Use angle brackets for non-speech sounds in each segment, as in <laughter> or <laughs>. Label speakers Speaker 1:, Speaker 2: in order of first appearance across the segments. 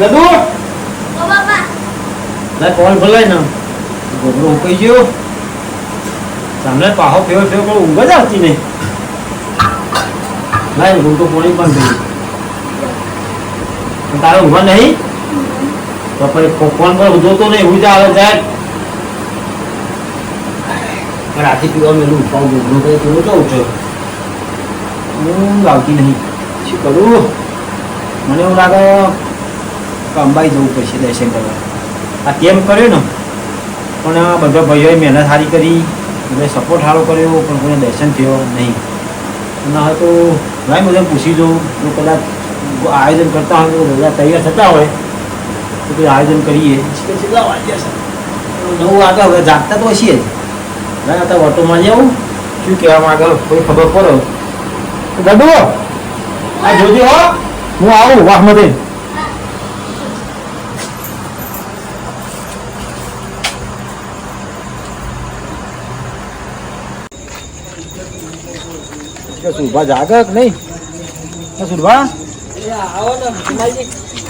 Speaker 1: ગદુ
Speaker 2: ઓ બાપા.
Speaker 1: ના કોલ ભલાય ને? ગોબરો ઉકાઈ ગયો. સામે પાહો ફેરો ફેરો પણ ઊંઘ જ આવતી નહીં. ના હું તો પોણી પણ થઈ તારે ઊંઘવા નહીં? તો પછી ફોન પર જોતો નહીં હું આવે જાય પણ રાતે પીવા મેલું ઉઠાવ ગોબરો કરે તો ઊંચો ઊંઘ આવતી નહીં. શું કરું? મને એવું લાગે કે અંબાઈ જવું પડશે દર્શન કરવા. આ કેમ કર્યો ને? પણ આ બધા ભાઈઓએ મહેનત સારી કરી. બધા સપોર્ટ સારો કર્યો પણ કોઈને દર્શન થયો નહીં. ના હવે તો ભાઈ બધા પૂછી જોઉં. જો કદાચ આયોજન કરતા હોય તો બધા તૈયાર થતા હોય તો કોઈ આયોજન કરીએ. નવું આગળ હવે જાગતા તો હશે જ. ભાઈ અત્યારે ઓટોમાં જાઉં શું કહેવા માંગે કોઈ ખબર પડો? ગડુ આ જોજો હો. હું આવું વાહમતે કે સુભા જાગે કે નહીં? સુભા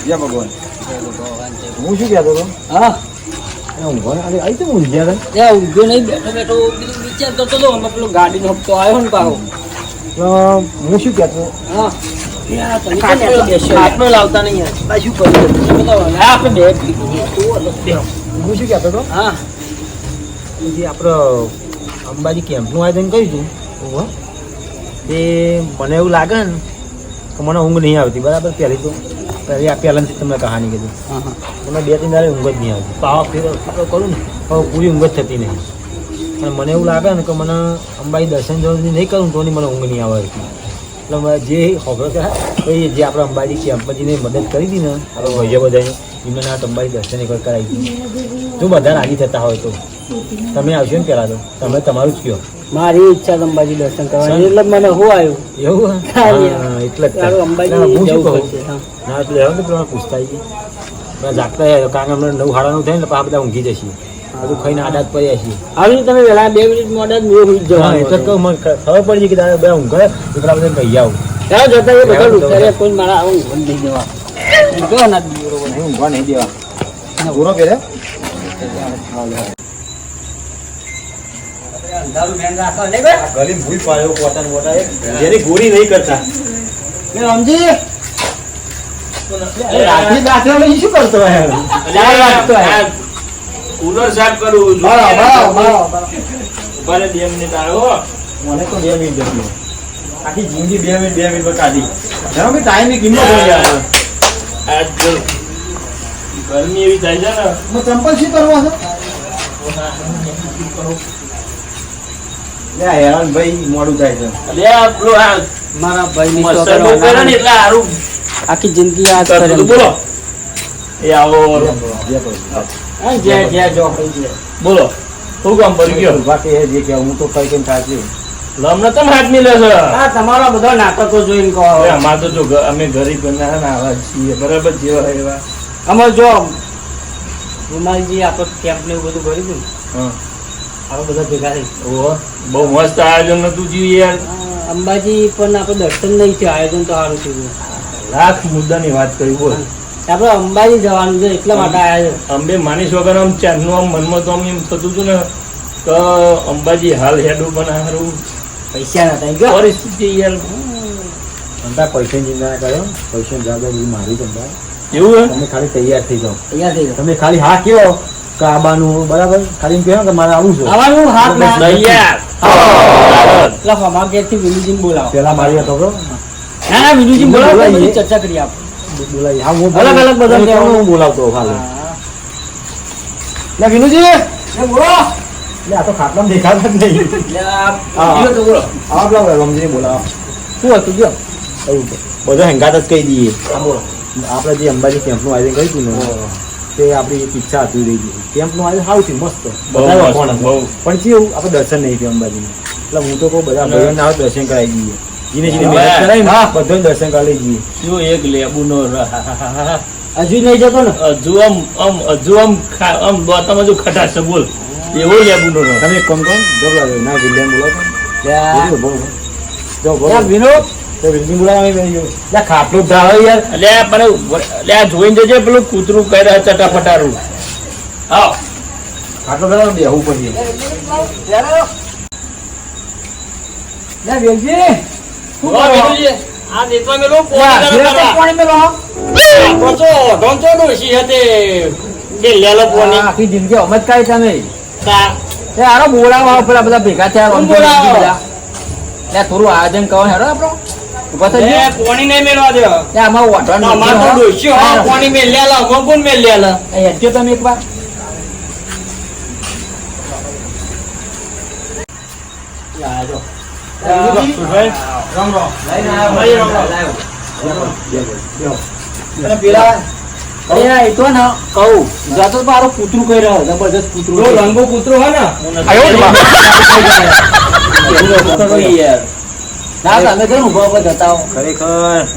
Speaker 1: જય ભગવાન. હું શું કહેતો હતો?
Speaker 3: હા.
Speaker 1: હું શું કહેતો?
Speaker 3: હા? આટલો લાવતા નહીં શું હા, આપણે બે.
Speaker 1: હું શું કહેતો હતો?
Speaker 3: હા.
Speaker 1: જે આપણે અંબાજી કેમ્પનું આયોજન કર્યું હતું. તે મને એવું લાગે ને કે મને ઊંઘ નહીં આવતી. બરાબર? પહેલી તો પહેલી આ પહેલાંથી તમને કહાની કીધી. મને બે ત્રણ દાડે ઊંઘ જ નહીં આવતી. પાવા ફેરો કરું ને પણ પૂરી ઊંઘ જ થતી નહીં. પણ મને એવું લાગે ને કે મને અંબાજી દર્શન જરૂરથી નહીં કરું તો મને ઊંઘ નહીં આવે એટલે. મારે જે ખબર કે એ જે આપણે અંબાજી કેમ્પજીને મદદ કરી હતી ને આપણે ભાઈઓ બધાને એમને આ અંબાજી દર્શન એક કરાવી દીધી. જો બધા રાજી થતા હોય તો. તમે આવશો ને પહેલાં તો? તમે તમારું જ કહો.
Speaker 3: મારી ઈચ્છા અંબાજી દર્શન કરવાની. એટલે મને હું આવ્યું?
Speaker 1: એવું
Speaker 3: હા,
Speaker 1: હા, એટલે
Speaker 3: અંબાજી
Speaker 1: હું શું
Speaker 3: જવું
Speaker 1: કહું? ના એટલે હવે પેલા પૂછતા આવી જાગતા કારણ કે અમને નવ હાડાનું થાય ને એટલે બધા ઊંઘી જશે. બધું ખાઈને આડાત પડી પડ્યા છીએ
Speaker 3: આવી તમે વહેલા બે મિનિટ મોડા જ મેં હુઈ જ
Speaker 1: એટલે કહું મને ખબર પડી કે તારે બધા ઊંઘે એટલા બધા કહી આવું.
Speaker 3: ત્યાં જતા એ બધા
Speaker 1: ઉતારે
Speaker 3: કોઈ મારા આવું ઊંઘ નહીં દેવા. ઊંઘો ના
Speaker 1: ઊંઘવા નહીં દેવા. પૂરો પહેરે
Speaker 3: અંધારું મેન રાખો ને
Speaker 1: ગલી ભૂલ પાડ્યો પોતા ને મોટા જેની ગોરી નહીં કરતા.
Speaker 3: બે રમજી.
Speaker 1: રાત્રિ રાત્રે પછી શું કરતો હોય? ચાર વાગતો હોય.
Speaker 4: કુલર સાફ કરવું
Speaker 3: બરાબર
Speaker 4: બે મિનિટ આવ્યો
Speaker 1: મને તો બે મિનિટ જતી આખી જિંદગી બે મિનિટ બે મિનિટ કાઢી. જાણો કે ટાઈમની કિંમત હોય યાર
Speaker 4: આજ જો ગરમી એવી થાય છે ને.
Speaker 1: હું ચંપલ શું કરવા છે? લે હેરાન ભાઈ મોડું થાય છે.
Speaker 4: અલે આ પેલો આ
Speaker 3: મારા ભાઈ
Speaker 4: મચ્છર બહુ કરે ને એટલે હારું.
Speaker 3: આખી જિંદગી યાદ કરે
Speaker 4: બોલો. એ આવો
Speaker 3: હા, જ્યાં જ્યાં જો
Speaker 4: બોલો. શું કામ પડી ગયો?
Speaker 1: બાકી એ જે કે હું તો કઈ કઈ થાય
Speaker 4: લમને તમે હાથ મિલે છે?
Speaker 3: આ તમારા બધા નાટકો જોઈને કહો.
Speaker 4: અમાર તો જો અમે ગરીબ બન્યા ને આવા છીએ બરાબર જેવા એવા.
Speaker 3: અમાર જો રૂમાલજી આપણે કેમ્પ ને એવું બધું કર્યું હતું
Speaker 4: હા.
Speaker 3: આપણે બધા ભેગા થઈ.
Speaker 4: ઓહો, બહુ મસ્ત આયોજન હતું યાર.
Speaker 3: અંબાજી પણ આપણે દર્શન નહીં થયું આયોજન તો સારું થયું.
Speaker 4: લાખ મુદ્દાની વાત કરી બોલ.
Speaker 3: આપણે અંબાજી જવાનું છે એટલા માટે આવ્યા છે
Speaker 4: અંબે માનીશ વગર આમ ચાંદનું આમ મનમાં તો આમ એમ થતું હતું ને કે અંબાજી હાલ હેડું પણ સારું
Speaker 3: પૈસા નતા ગયો.
Speaker 4: પરિસ્થિતિ યાર.
Speaker 1: અંતા પૈસા ચિંતા ના કરો. પૈસા જવાબદારી મારી ધંધા
Speaker 4: એવું
Speaker 1: તમે ખાલી તૈયાર થઈ જાઓ.
Speaker 3: તૈયાર થઈ જાઓ.
Speaker 1: તમે ખાલી હા કયો કે આબાનું બરાબર? ખાલી એમ કે મારે આવું છે.
Speaker 3: આવવાનું હાથ ના
Speaker 4: તૈયાર
Speaker 3: એટલે કે થી વિનુજીને બોલાવો.
Speaker 1: પેલા મારી હતો બરો
Speaker 3: ના ના વિનુજી બોલાવો તો બધી ચર્ચા કરી આપ.
Speaker 1: બોલાવી. હા હું
Speaker 3: અલગ અલગ બધા
Speaker 1: હું હું બોલાવતો ખાલી. લે વિનુજી! લે આ તો ખાટલામાં દેખાતા જ નહીં.
Speaker 3: લે આ. તો બોલો.
Speaker 1: આ પેલા રમજીને બોલાવો.
Speaker 3: શું હતું જો
Speaker 1: બધો હેંગાત જ કહી દઈએ. આપણે જે અંબાજી કેમ્પનું આયોજન કર્યું હતું ને તે આપણી એક ઈચ્છા હતી રહી ગઈ. કેમ્પનું આયોજન સારું છે મસ્ત. બધા. પણ કેવું આપણે દર્શન નહીં થયું અંબાજીનું. એટલે હું તો કહું બધા ભાઈઓને આવે દર્શન કરાવી દઈએ. જીને જીને મહેનત કરાવી ને બધાને દર્શન કરાવી દઈએ.
Speaker 4: શું એક લેબુનો.
Speaker 3: હજુ નહીં જતો ને?
Speaker 4: હજુ આમ આમ હજુ આમ આમ દોતામાં જો ખટાશ છે બોલ. એવો લેબુનો.
Speaker 1: તમે કોણ કોણ કરો જો ના વિલિયમ બોલો. જો. બોલો.
Speaker 3: વિનોદ.
Speaker 5: તો વેલજી બોલાવા ગયો. લે ખાટલું ઢાળો યાર.
Speaker 4: એટલે મને એટલે જોઈને જજે પેલું કૂતરું કરે ચટાફટારું આવ.
Speaker 5: ખાટલો ઢાળો બેહવું લે વેલજી. શું.
Speaker 4: આ નેતવા મેલો પોણી
Speaker 5: મેલો.
Speaker 4: ઢોંચો હતે. બે લેલો પોણી.
Speaker 5: આખી જિંદગી અમત કાઢી તમે.
Speaker 4: તા.
Speaker 5: એ આરો બોલાવા પેલા બધા ભેગા થયા
Speaker 4: બોલાવો?
Speaker 5: લે થોડું આયોજન કરો હેડો આપણો. ઊભા થઈ
Speaker 4: એ
Speaker 5: જાઓ.
Speaker 4: નહીં મેલવા દો.
Speaker 5: એ આમાં વાટવાનું
Speaker 4: અમાર તો ડોશી હો, પોણી મેલ્યાલા, અમે કોણ મેલ્યાલા?
Speaker 5: એ હેડજો તમે એક વાર લાજો.
Speaker 4: સુભાઈ,
Speaker 5: લઈને આવ્યો.
Speaker 4: ભાઈ, રમ, રમ.
Speaker 5: લાવ્યો. અને પેલા એ તો ને કહું જાતો તો મારો કૂતરું કહી રહ્યો જબરજસ્ત કૂતરું
Speaker 4: રંગો કૂતરો હોય ને? <laughs>
Speaker 5: ના તમે કેમ ઊભા ઊભા જતા હો
Speaker 1: ખરેખર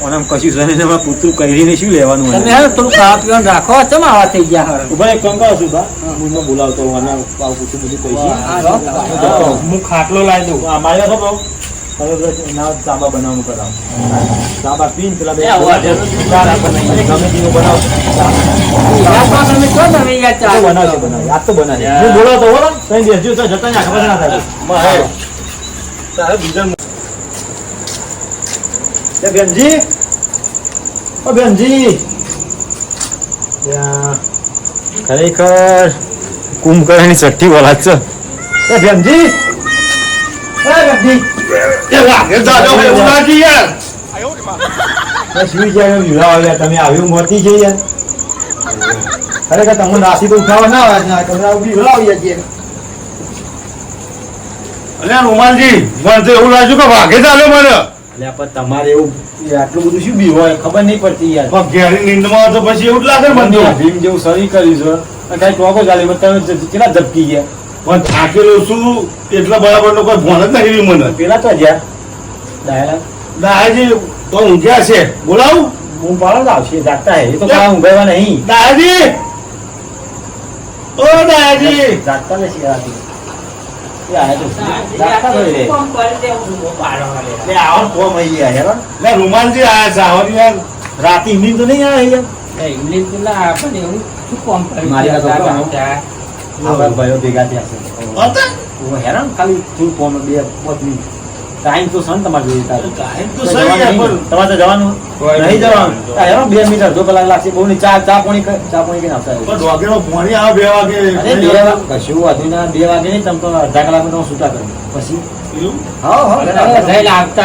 Speaker 1: ઓનામ કશું કૂતરું કરીને શું લેવાનું
Speaker 5: તમે હે થોડું ખાવા પીવાનું રાખો ચમ આવા થઈ ગયા હવે?
Speaker 1: ઊભા એક કામ કરો છું હું. બોલાવતો પૂછું બધું
Speaker 5: હું
Speaker 4: ખાટલો લાવી દઉં.
Speaker 1: આ મારે તો કહું હવે બસ ના ચાબા બનાવવાનું કરાવ. પીને પેલા બે બનાવી ગમે તેનું બનાવ. બનાવશે બનાવશે આજ તો
Speaker 4: બનાવે.
Speaker 1: હું બોલાવતો હો કઈ બેસજો તો જતા ખબર ના થાય. બીજા એ બેનજી ઓ બેનજી ખરેખર કુંભકર્ણની છઠ્ઠી બોલાદ છે. એ બેનજી એ બેનજી એ સુઈ જાય એમ વિવાહ આવ્યા? તમે આવ્યું મોતી છે યાર. ખરેખર તમને નાસી તો ઉઠાવવા ના આવે ના તમે આવું વિવાહ આવ્યા છીએ
Speaker 6: અલ્યા રૂમાલજી મને તો એવું લાગ્યું કે વાઘે ચાલ્યો મને.
Speaker 1: એટલે પણ તમારે એવું આટલું બધું શું બી હોય? ખબર નહીં પડતી યાર.
Speaker 6: ઘેરી નીંદમાં તો પછી એવું જ લાગે મને
Speaker 1: ભીમ જેવું શરીર કર્યું છે. અને કાંઈ ટોકો ચાલી તમે કેટલા ઝપકી ગયા?
Speaker 6: પણ થાકેલો છું એટલા બરાબર નો કોઈ ભણ જ નહીં મને.
Speaker 1: પેલા તો જ્યાં ડાયરા.
Speaker 6: દાદાજી તો ઊંઘ્યા છે. બોલાવું.
Speaker 1: હું પાડો આવશે જાગતા હે. એ તો કાં ઊંઘાવા નહીં.
Speaker 6: દાદાજી! ઓ દાદાજી!
Speaker 1: જાગતા નથી
Speaker 6: રૂમાલજી આયા છે આવો ને
Speaker 1: રાતે ઈવનિંગ તો નહીં આવે યાર
Speaker 5: ઇંગ્લિશ પેલા આપણને એવું શું કોમ કરી
Speaker 1: મારી ભેગા થયા છે હેરાન ખાલી થોડું કોમ બે મિનિટ ટાઈમ તો સન તમારે જોઈએ
Speaker 6: ટાઈમ તો સહી. પણ
Speaker 1: તમારે જવાનું. નહીં જવાનું. બે મિનિટ અડધો કલાક લાગશે બહુ નહીં ચા ચા પાણી ચા પાણી કઈ આવતા
Speaker 6: પણ આવે બે વાગે.
Speaker 1: અરે બે વાગે કશું વાંધો ના બે વાગે નહીં. તમે તો અડધા કલાકમાં તમે છૂટા કરો. પછી?
Speaker 6: જવાનું હોય હું
Speaker 1: બધા બધા નહીં થયા ભાઈઓ ભેગા છે બધા આવી ગયા છે.
Speaker 5: આવો.
Speaker 1: હા,
Speaker 5: બે બે.
Speaker 1: હા, વિરુજી. ખુરશી લાવજો તું ભાઈ.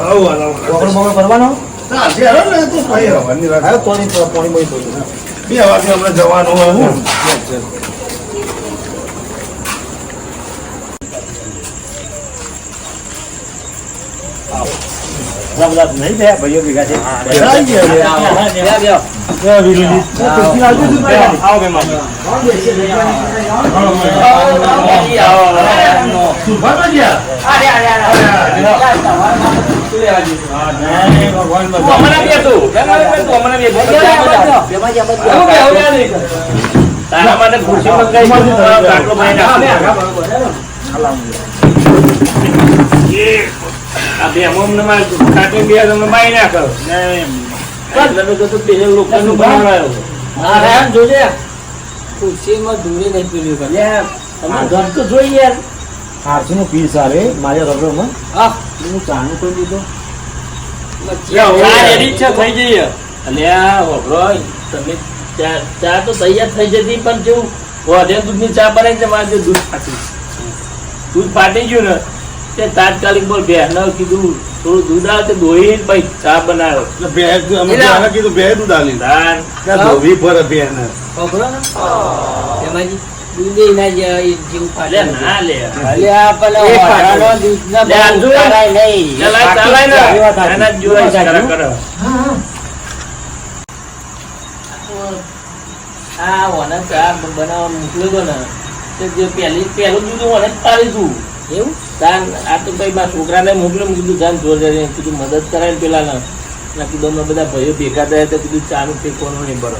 Speaker 4: આવો બે મામી.
Speaker 6: સુભાષ ગયા
Speaker 1: નહીં, ભગવાન
Speaker 4: તું
Speaker 1: બધા.
Speaker 4: અમને બે તું. બે મામી બે તું અમને બે તું. યાર. તારા માટે ખુરશી મંગાવી આ બે અમુકને મારે ખાટી બે તમે બાઈ પીલી
Speaker 5: કરે.
Speaker 1: મારા રબરમાં
Speaker 5: હા.
Speaker 1: હું. ચાનું કરી દીધો.
Speaker 4: ચા ready જ છે, થઈ જઈએ. અલ્યા, હોભળો, તમે ચા- ચા તો તૈયાર થઈ જતી પણ કેવું વધે દૂધની ચા બનાવી છે મારે દૂધ ફાટી દૂધ ફાટી ગયું ને તે તાત્કાલિક બોલ બહેનને કીધું થોડું દૂધ આવે તો દોહી પછી ચા બનાવ્યો
Speaker 6: એટલે બે અમે કીધું બે દૂધ આલી ત્યાં ધોવી પર.
Speaker 5: ખબરો ને? જીવ નથી.
Speaker 4: ના લે
Speaker 5: અલ્યા, પેલા.
Speaker 4: આ
Speaker 5: નહીં.
Speaker 4: ચલાય ચાલાય ને. કરા
Speaker 5: ઓને ચા બનાવવા મોકલ્યો ને તે જે પહેલી પહેલું દૂધ ઓને જ પાડી તું એવું? તાન આ તો ભાઈ મારા છોકરાને મોકલ્યો મેં કીધું જાન જોડે કીધું મદદ કરાય ને પેલા ના
Speaker 4: કીધું અમે બધા ભાઈઓ ભેગા થયા તો કીધું ચાનું ઠેકવાનું નહીં બરો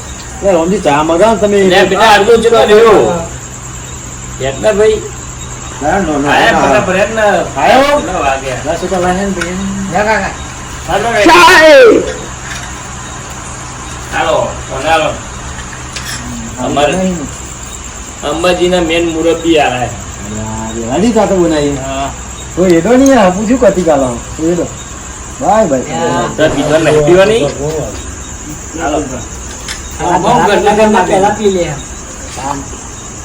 Speaker 1: રોમજી ચા મગાવ ને તમે.
Speaker 4: બેટા અડધો ચલો લેવો એટલે ભાઈ.
Speaker 1: ના, ના, ના, ના.
Speaker 4: ને
Speaker 1: ને
Speaker 4: મેન મુરબ્બી આયા.
Speaker 1: યાર, કાતો બનાવી. તો એડો નહીં આ પૂછ્યું કતી કાલો. એડો.
Speaker 4: Bye bye. નહીં પીવાની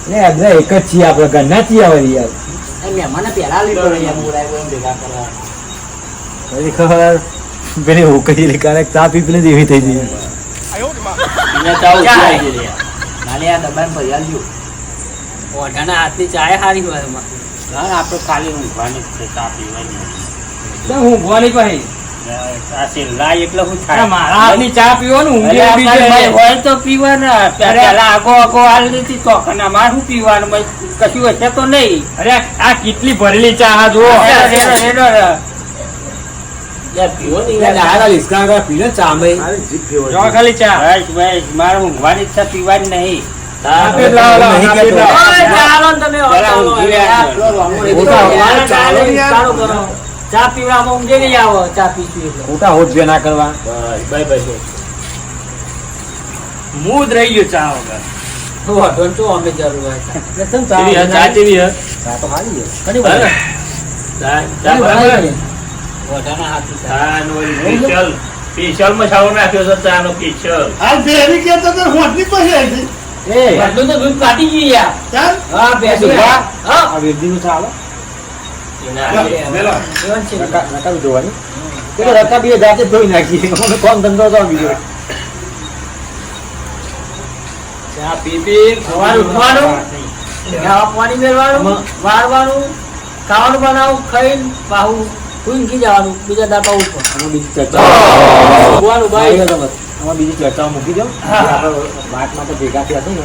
Speaker 1: ને આપણે એક જ છીએ આપણે ઘરના છીએ આવે યાર.
Speaker 3: મહેમાને લીધો ભેગા કરવા.
Speaker 1: પેલી ઉકળી લે ક્યારેક ચા પી પેલી જેવી થઈ ગઈ
Speaker 4: એને ચાવ ઉઠાઈ ગઈ રે.
Speaker 3: નાલે આ દબાણ ભરી આલજો ઓઢાના હાથની ચાય હારી હોય એમાં.
Speaker 4: ના આપણે ખાલી ઊંઘવાની જ છે ચા પીવાની
Speaker 3: તો હું ગોની પાસે
Speaker 4: આ છેલ્લા એટલે હું
Speaker 3: અરે મારા હાથની ચા પીવાનું ઊંઘી
Speaker 4: અરે
Speaker 3: ઊંઘી
Speaker 4: આપણે
Speaker 3: જાય.
Speaker 4: ભાઈ
Speaker 3: કેટલી ભરેલી ચા. જો ખાલી ચા
Speaker 4: બસ બસ મારે ઊંઘવાની ઈચ્છા પીવાની નહીં.
Speaker 3: ચા પીવામાં ઊંઘે નહીં આવો? ચા પીશું એટલે.
Speaker 1: ખોટા હોઠ ના કરવા.
Speaker 4: બાય બાય
Speaker 3: મૂડ રહી ગયો ચા વગર.
Speaker 4: સ્પેશિયલ સ્પેશિયલ મસાલો નાખ્યો છે ચા નો સ્પેશિયલ
Speaker 6: હાલ બેરી ગયા તો તાર હોટલી પછી આવી હતી.
Speaker 1: એ.
Speaker 3: આટલું તો દૂધ કાઢી ગયું યાર.
Speaker 6: ચાલ.
Speaker 3: હા, બેસી હા.
Speaker 1: આ વેરડીનું ચા આલો.
Speaker 4: એના
Speaker 6: વેલા.
Speaker 3: જીવન છે.
Speaker 1: રકા- રકાબી ધોવાની. પેલો રકાબીએ જાતે ધોઈ નાખી. મને કોમ ધંધો તો બીજો
Speaker 3: ચા પી પી સવારે ઉઠવાનું. ખાવા પાણી મેળવાનું વાળવાનું ખાવાનું બનાવું ખાઈ પાહું ઊંઘી જવાનું બીજા દાતા ઉપર.
Speaker 1: બીજી ચર્ચા.
Speaker 3: ભાઈ.
Speaker 1: આમાં બીજી ચર્ચાઓ મૂકી દઉં. આપણે વાતમાં તો ભેગા થયા હતું ને.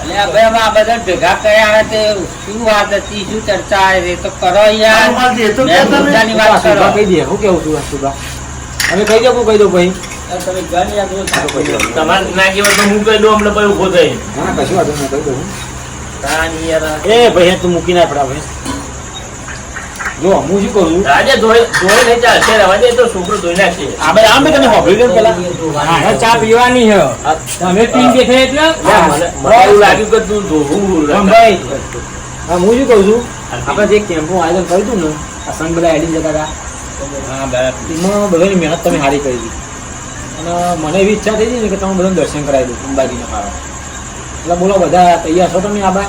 Speaker 3: એટલે આ બધા ભેગા કર્યા તે શું વાત હતી શું ચર્ચા એ તો કરો યાર. વાત કરો.
Speaker 1: કહી દે? હું કેવું છું સુભા? અમે કહી દો હું કહી દઉં ભાઈ.
Speaker 4: તમારે ના કહેવાય તો હું કહી દઉં અમને ઊભો થઈ
Speaker 1: ના ના કશું વાંધો નહીં, કહી દઉં એ ભાઈ તું મૂકી ના પડા ભાઈ. જો હું શું કરું?
Speaker 4: રાજે ધોઈ ધોઈ નહીં ચાલશે રહેવા દે તો છોકરો ધોઈ નાખશે.
Speaker 1: આ ભાઈ આમ તમે હોભળી દે પેલા?
Speaker 3: હા ચા પીવાની હે. તમે પીને બેઠા એટલે?
Speaker 4: મને લાગ્યું કે તું ધોવું
Speaker 1: ભાઈ હા હું શું કહું છું? આપણે જે કેમ્પનું આયોજન કર્યું હતું ને આ સંઘ બધા એડી જતા હતા.
Speaker 4: હા બરાબર.
Speaker 1: એમાં બધાની મહેનત તમે સારી કરી હતી. અને મને એવી ઈચ્છા થઈ હતી ને કે તમે બધાને દર્શન કરાવી દઉં અંબાજીના પાવા એટલે બોલો બધા તૈયાર છો તમે આબા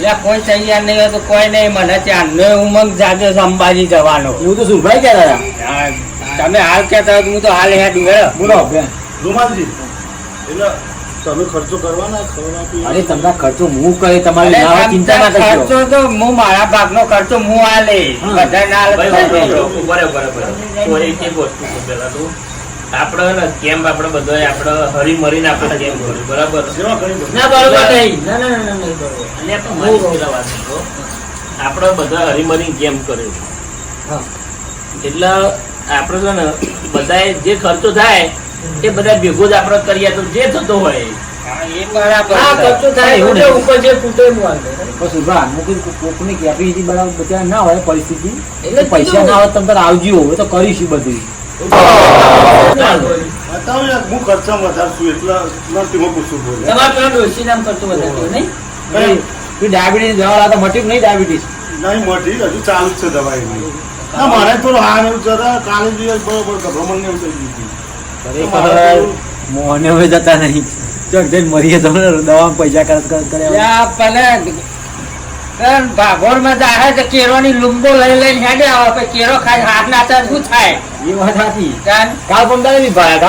Speaker 3: એટલે કોઈ તૈયાર નહીં હોય તો કોઈ નહીં મને ત્યારનો ઉમંગ જાગ્યો છે અંબાજી જવાનો.
Speaker 1: હું તો સુરભાઈ કહેતા હતા?
Speaker 3: તમે હાલ કહેતા હોય હું તો હાલ હેડું હેડો
Speaker 1: બોલો
Speaker 6: રૂમાલજી. એટલે તમે ખર્ચો કરવાના
Speaker 1: અરે તમને ખર્ચો હું કરે તમારી ચિંતા ના
Speaker 3: ખર્ચો તો હું મારા ભાગનો ખર્ચો હું હાલે.
Speaker 1: હા.
Speaker 3: બધા ના
Speaker 4: બરાબર, બરાબર. તો એક એક વસ્તુ પહેલા તો આપણે કેમ કેમ્પ આપણે બધાએ આપણે હરી મરીને આપણે કેમ કર્યું બરાબર.
Speaker 3: ના બરોબર નહીં. ના ના ના, ના નહીં બરોબર.
Speaker 4: અને આપણે મારી પેલા વાત કરો. આપણે બધા હરીમરીને કેમ્પ કેમ
Speaker 3: હા.
Speaker 4: એટલે આપણે છે ને બધાએ જે ખર્ચો થાય એ બધા ભેગો જ આપણે કરીએ તો જે થતો હોય.
Speaker 1: બધા પરિસ્થિતિ.
Speaker 3: એટલે
Speaker 1: પૈસા ના હોય તમે આવજો હવે તો કરીશું બધું
Speaker 6: હું ખર્ચામાં વધારે છું એટલે નથી હું પૂછું બોલે
Speaker 3: તમારે પેલો ડોશી નામ કરતો નહીં
Speaker 1: તું ડાયાબિટીસ દવા લાવતા મટી નહીં ડાયાબિટીસ?
Speaker 6: નહીં મટી હજુ ચાલુ જ છે દવાઈ ના મારે થોડું હાર એવું જરા કાલે દિવસ બરોબર ગભરામણ એવું થઈ ગયું.
Speaker 1: ખરેખર મોહને હવે જતા નહીં. ચક જઈને મરીએ તો દવા પૈસા ખર્ચ કરે
Speaker 3: યા જાહે તો લુંબો લઈ લઈને હેડે આવે પછી કેરો ખાઈ હાથ નાતા શું થાય?
Speaker 1: એ વાત કાલ ભાયા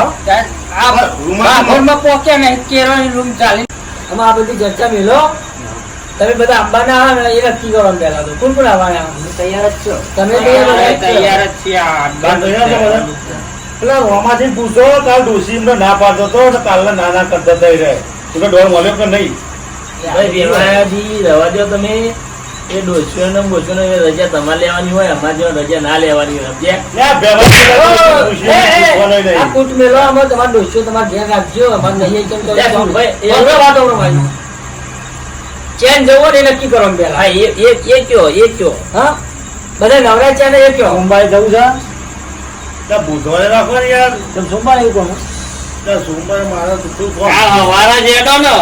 Speaker 3: પોકે નહીં લુંબ ચાલી. આમાં આ બધી ચર્ચા મેલો. તમે બધા અંબાના આવે ને એ નક્કી કરો પેલા તો. કોણ કોણ આવવાના? તૈયાર જ છો. તમે તૈયાર જ છીએ?
Speaker 6: પેલા રોમાથી પૂછો કાલ ડોસી ના પાડતો તો કાલના ના ના કરતા થઈ રહે. તો ડોર મળ્યો કે નહીં?
Speaker 4: ભાઈ વેવાયાજી રહેવા દો તમે. એ ડોસીઓ ને બોસીઓ ને રજા તમારે લેવાની હોય અમારે જેવા રજા ના લેવાની હોય સમજ્યા?
Speaker 6: લે, ભેગા
Speaker 3: ઓ,
Speaker 6: પૂછીએ,
Speaker 3: એ, એ, કૂટ તમારે તમારે રાખજો અમારે નહીં કેમ વાત ચેન જવો ને નક્કી કરો પેલા.
Speaker 4: હા એ એ એ કયો એ કયો.
Speaker 3: હા? બધા નવરા છે ને એ કયો?
Speaker 1: સોમવારે જવું છે?
Speaker 6: બુધવારે રાખો ને યાર
Speaker 1: સોમવારે એવું કહો
Speaker 6: સોમવારે મારે
Speaker 4: ને.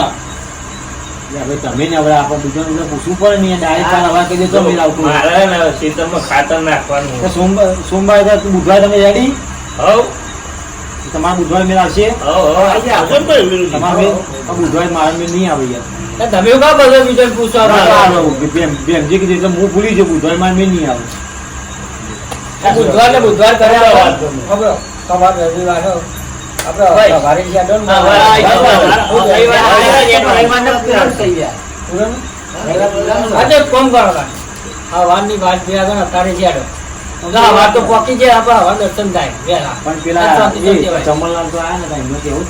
Speaker 1: તમે ને હવે આપણે બીજો પૂછવું પડે ને ડાયરેક્ટ ચાલ હવા કહી દે તો મેળ આવતું.
Speaker 4: મારે ને ખેતરમાં ખાતર નાખવાનું
Speaker 1: તો સોમવાર સોમવારે તો બુધવારે તમે રેડી
Speaker 4: હવ.
Speaker 1: તમારા બુધવાર મેળ આવશે. તમારે બુધવાર મારા મેળ નહીં આવે યાર.
Speaker 3: તમે કા બધો બીજાને પૂછો
Speaker 1: બેનજી કીધું એટલે હું ભૂલી ગયો બુધવાર મારા મેળ નહીં આવે.
Speaker 3: બુધવાર ને બુધવાર કરે.
Speaker 6: વાત
Speaker 3: ખબર? રવિવાર દર્શન થાય
Speaker 1: પણ પેલા. ચમનલાલ તો આયા ને કેવું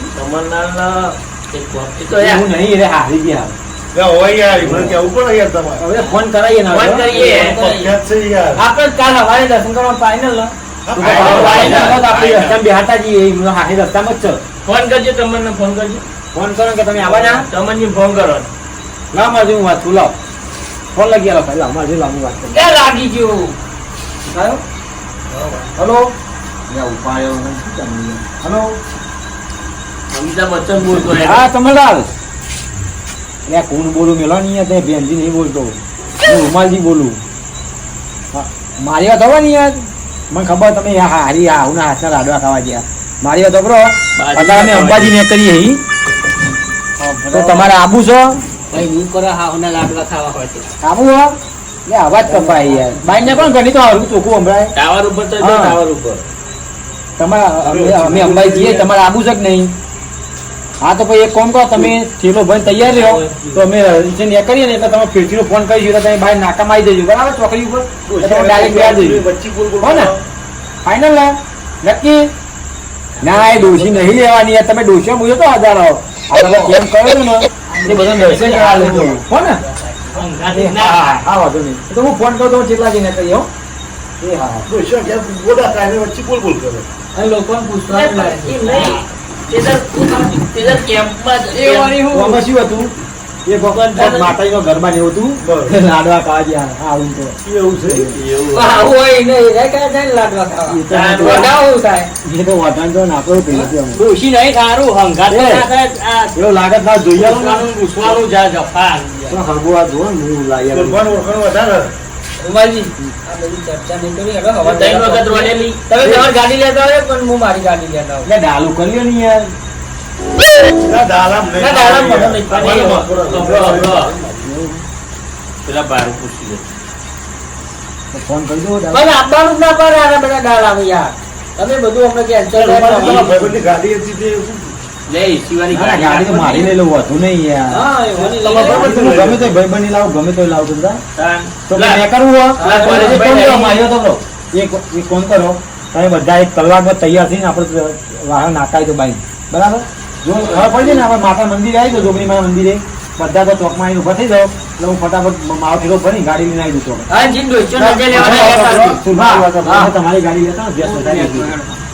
Speaker 4: યાર
Speaker 1: એવું નહીં એટલે હારી ગયા
Speaker 6: હોય યાર, એમને કહેવું પડે યાર તમારે.
Speaker 1: હવે ફોન કરાવીએ ને
Speaker 4: ફોન. કરીએ.
Speaker 6: પ્રખ્યાત છે યાર.
Speaker 3: આપણે કાલ હવારે દર્શન કરવા ફાઇનલ
Speaker 4: ફોન કરજો તમને ફોન કરજો.
Speaker 1: ફોન કરો કે તમે
Speaker 4: તમને ફોન કરો.
Speaker 1: ના મારે હું વાત લાવ. ફોન લગી આલો વાત
Speaker 3: ક્યાં લાગી ગયું.
Speaker 1: હલો? હલો?
Speaker 4: અમિતાભ બચ્ચન બોલતો
Speaker 1: હા કમલલાલ. એટલે કોણ બોલું? મેલો નહીં તે બેનજી નહીં બોલતો. હું રૂમાલજી બોલું. મારી વાત હવે નહીં યાર. મને ખબર તમે હારી હા હું હાથના લાડવા ખાવા ગયા. મારી વાત બરો અત્યારે અમે અંબાજી ને કરીએ હી. તો તમારે આબુ છો?
Speaker 3: ભાઈ હું કરો હા હું લાડવા ખાવા હોય છે.
Speaker 1: આબુ હો? એ અવાજ કપાય યાર. બાઈ ને પણ ઘણી તો હરવું ચોખ્ખું સંભળાય?
Speaker 4: ટાવર ઉપર તો ટાવર ઉપર.
Speaker 1: તમારા અમે અમે અંબાજી જઈએ તમારે આબુ છે કે નહીં? હા તો પછી એક કોમ કરો તમે થેલો ભાઈ તૈયાર રહ્યો તો અમે નીચે એ કરીએ ને એટલે તમે ફીરતીનો ફોન કરી દીધો તમે બહાર નાકામાં આવી દેજો બરાબર? ચોકડી ઉપર? ડાયરેક્ટ ગયા દેજો.
Speaker 6: વચ્ચે બોલ બોલ
Speaker 1: હો ને? ફાઇનલ ને નક્કી? ના એ ડોશી નહીં લેવાની યાર તમે ડોશી મૂજો તો હજાર. આવો આ તમે કેમ કરો ને? એ બધા દર્શન કરવા લેજો હો ને? હા વાંધો નહીં. તો હું ફોન કરું તો જેટલા જઈને કહી હો. એ હા.
Speaker 6: ક્યાં બોલા કાંઈ વચ્ચે બોલ બોલ કરે.
Speaker 3: અને લોકોને
Speaker 4: પૂછતા નહીં. તેદર- તેદર કેમ્પમાં જ-
Speaker 3: એ વાળી હું-
Speaker 1: આમાં શું હતું? એ ભગવાન માતાજીનો ગરબા ને હતું? લાડવા ખાવા ગયા. આવું તો.
Speaker 6: એવું છે?
Speaker 4: એવું.
Speaker 3: હોય નહીં એ ક્યાં જાય ને લાડવા ખાવા.
Speaker 1: એ તો ના તો-
Speaker 3: વધાવું થાય.
Speaker 1: એ તો વટાણ તો નાખો
Speaker 4: ડોશી નહીં ખારું, હંગાત તો
Speaker 1: એ.
Speaker 4: ના થાય. આ
Speaker 1: એવો લાગત ના જોઈએ
Speaker 4: પૂછવાનું, જા જફા.
Speaker 6: ઓળખાણ વધારે.
Speaker 3: ઉમાજી આ બધી ચર્ચા નહીં કરી હવે
Speaker 4: હવે ત્રણ વખત રોડેલી.
Speaker 3: તમે તમારી ગાડી લેતા હોય પણ હું મારી ગાડી લેતા.
Speaker 1: એટલે ડાલું
Speaker 6: નહીં. યાર.
Speaker 1: ફોન કરી દો
Speaker 3: આપવાનું ના પડે બધા દાળ આવે યાર. તમે બધું અમને
Speaker 6: ભાઈબંધની ગાડી હતી
Speaker 1: ગાડી તો મારી લઈ લઉં હતું નહીં યાર. તો લાવું ગમે તો લાવું બધા. તો મેં કરવું એક. માર્યો તો એક એક ફોન કરો? તમે બધા એક કલાકમાં તૈયાર થઈને આપણે વાહન નાખાય તો બાઈક. બરાબર? જો ખબર પડી ને આપણે માતા મંદિરે આવી જાઓ જોગણી માના મંદિરે. બધા તો ચોકમાં આવીને ઊભા થઈ જાઓ. એટલે હું ફટાફટ મારો ઠેલો ભરી ગાડી લઈને આવી દઉં તમારી ગાડી લેતા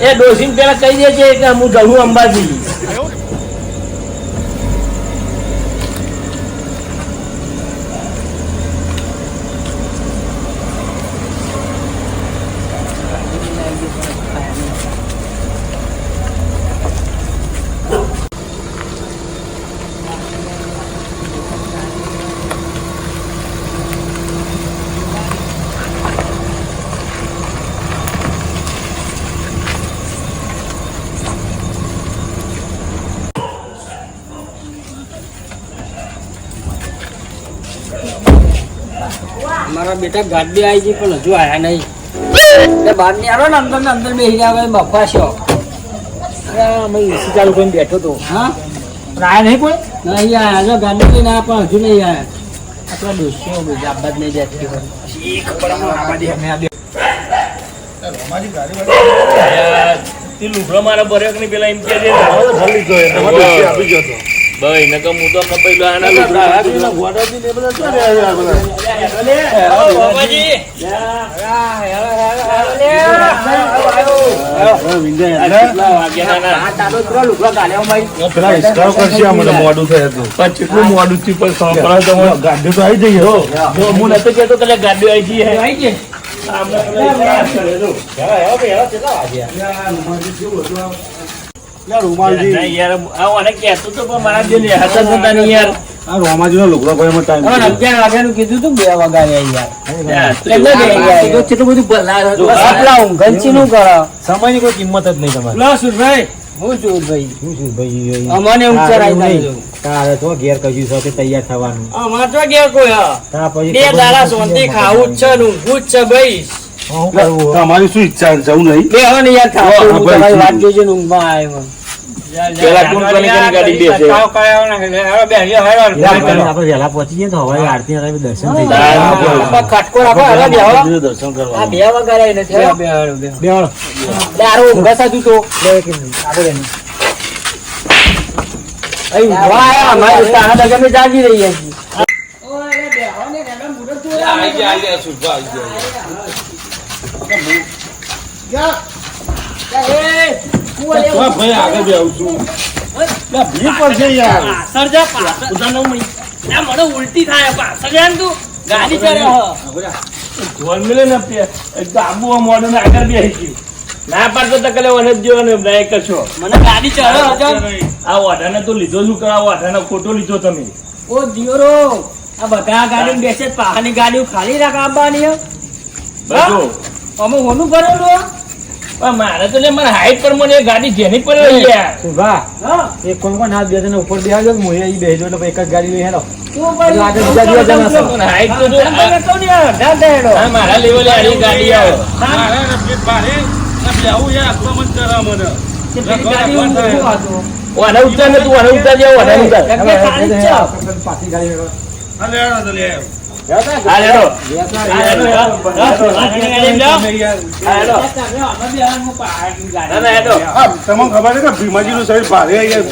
Speaker 4: એ ડોશીને પેલા કહી દે છે કે હું જવું અંબાજી.
Speaker 3: મારા બેટા ગાડી આવી ગઈ પણ હજુ આયા નહીં. એટલે બહારની આવો ને અંદર ને અંદર બેસી રહ્યા હવે બફા છો
Speaker 1: અમે એસી ચાલુ કરીને બેઠો તો.
Speaker 3: હા?
Speaker 1: પણ આયા નહીં કોઈ?
Speaker 3: નહીં આયા હજુ ગાડી આયા પણ હજુ નહીં આયા. આપણા દોસ્તો બીજા આબાદ નહીં જતી
Speaker 4: તે લુગડો મારા બરેકની પેલા એમ કે
Speaker 6: આપી ગયો તો.
Speaker 4: ભાઈ નકર હું તો કપાઈ આના લુગડા
Speaker 6: પેલા ગોડાજી ને બધા ક્યાં રહ્યા આ બધા? પેલા
Speaker 4: તો મને.
Speaker 6: ગાડી તો આવી જઈએ
Speaker 4: ના
Speaker 6: કોઈ
Speaker 1: કિંમત જ નહીં તમારે.
Speaker 3: અમને
Speaker 1: તારે તો ઘેર કશું સાથે તૈયાર થવાનું.
Speaker 3: અમાર તો ઘેર કોઈ બે દાડા
Speaker 1: નહીં
Speaker 3: ખાવું જ છે ઊંઘવું જ છે ભાઈ
Speaker 6: તમારી શું ઈચ્છા છે? જવું નહીં?
Speaker 3: બે હો ને યાર વાત? જોજો ઊંઘમાં આવ્યો.
Speaker 4: પેલા કોણ કોની કોની ગાડી બેસે?
Speaker 1: યાર, આપણે વહેલા પહોંચી જઈએ તો હવે આરતી ના દર્શન થઈ જાય.
Speaker 3: ખટકો રાખો હવે બે
Speaker 6: દર્શન કરવા.
Speaker 3: આ બે વગાડ્યા નથી બે
Speaker 1: બેવાળો.
Speaker 3: દારૂ ઊંઘા સાચું તો
Speaker 1: બે મિનિટ. આગળ એની.
Speaker 3: અહીં અમારે જાગી રહી
Speaker 6: ભાઈ આગળ બે છું. લા, પડશે યાર.
Speaker 4: પાછળ. મને ઉલટી થાય પાછળ જા તું ગાડી ચડે હ. મિલે ને એક તો આબુ આ મોઢું ને આગળ બેસી ગયું. ના પાડતો તો કલે વને જ ને બ્રેક છો.
Speaker 3: મને ગાડી ચડો
Speaker 4: આ ઓઢાને તો લીધો શું કરો? આ ઓઢાને ખોટો લીધો તમે.
Speaker 3: ઓ દિયોરો. આ બધા ગાડી બેસે પાહાની ગાડીઓ ખાલી રાખ આંબાની.
Speaker 4: બધો.
Speaker 3: અમે હોનું ભરેલું
Speaker 4: મારે તો લે મારા હાઈટ પર મને ગાડી જેની પર લઈ ગયા
Speaker 1: સુભા,
Speaker 3: હા.
Speaker 1: એક કોણ કોણ હાથ બેસે ઉપર બેહાડજો ને મોંએ અહીં બેસજો એટલે એક જ ગાડી લઈ હેલો.
Speaker 4: આ મારા લેવલે આની ગાડી આવે.
Speaker 3: હું.
Speaker 4: ઉતાર ને તું ઉતાર.
Speaker 1: પાછી ગાડી
Speaker 4: ના ના
Speaker 6: તમને ખબર છે કે ભીમાજીનું શરીર ભારે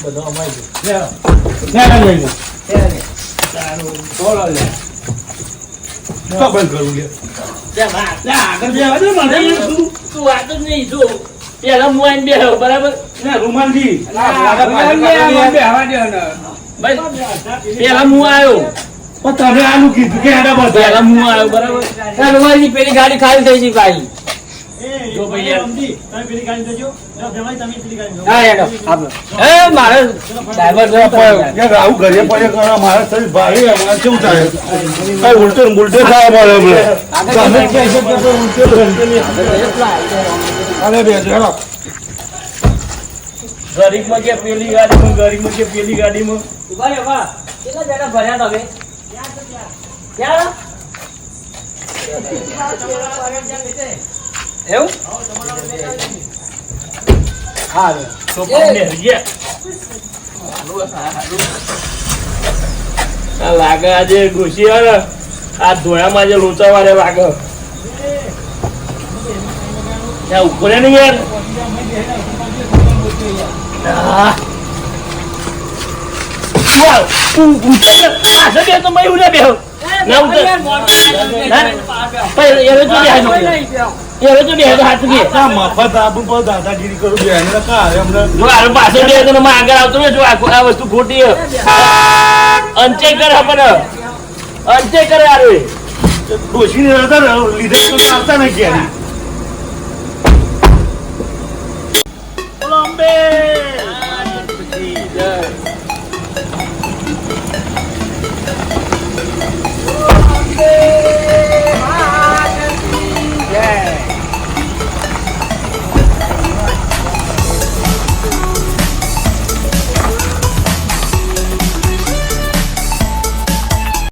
Speaker 6: બધા
Speaker 3: આ
Speaker 6: બંધ કરું લે.
Speaker 4: આગળ બે વાગે મને તું વાત જ નહીં જો. પેલા હું આઈને બરાબર?
Speaker 6: ના રૂમાલજી.
Speaker 3: આમાં બે આમાં બે હવા દ્યો ને.
Speaker 4: પેલા હું આવ્યો.
Speaker 6: તમે આનું કીધું કે.
Speaker 4: પેલા હું આવ્યો બરાબર?
Speaker 3: પેલી ગાડી ખાલી થઈ ગઈ ભાઈ
Speaker 6: તમે કહેશો કે
Speaker 4: પેલી ગાડીમાં ગરીબમાં કે પેલી ગાડીમાં?
Speaker 3: ઊભા રહો, ઊભા. કેટલા જણા ભર્યા તમે ક્યાં? એવું? હા
Speaker 4: તો. આ લાગે આજે ઘૂસી આવે. આ ધોળામાં જે લોચા વાળે લાગે. ત્યાં ઊભો નહીં યાર. ને, બેહો. ના ઉતર. ના. પણ એરો તો બે તો હાથ કે માં આગળ આવતો ને જો આ વસ્તુ ખોટી અંચે કર આપણ. અંચે કર આરે
Speaker 6: ડોશી ને હતા લીધે તો આવતા ને કે Yeah.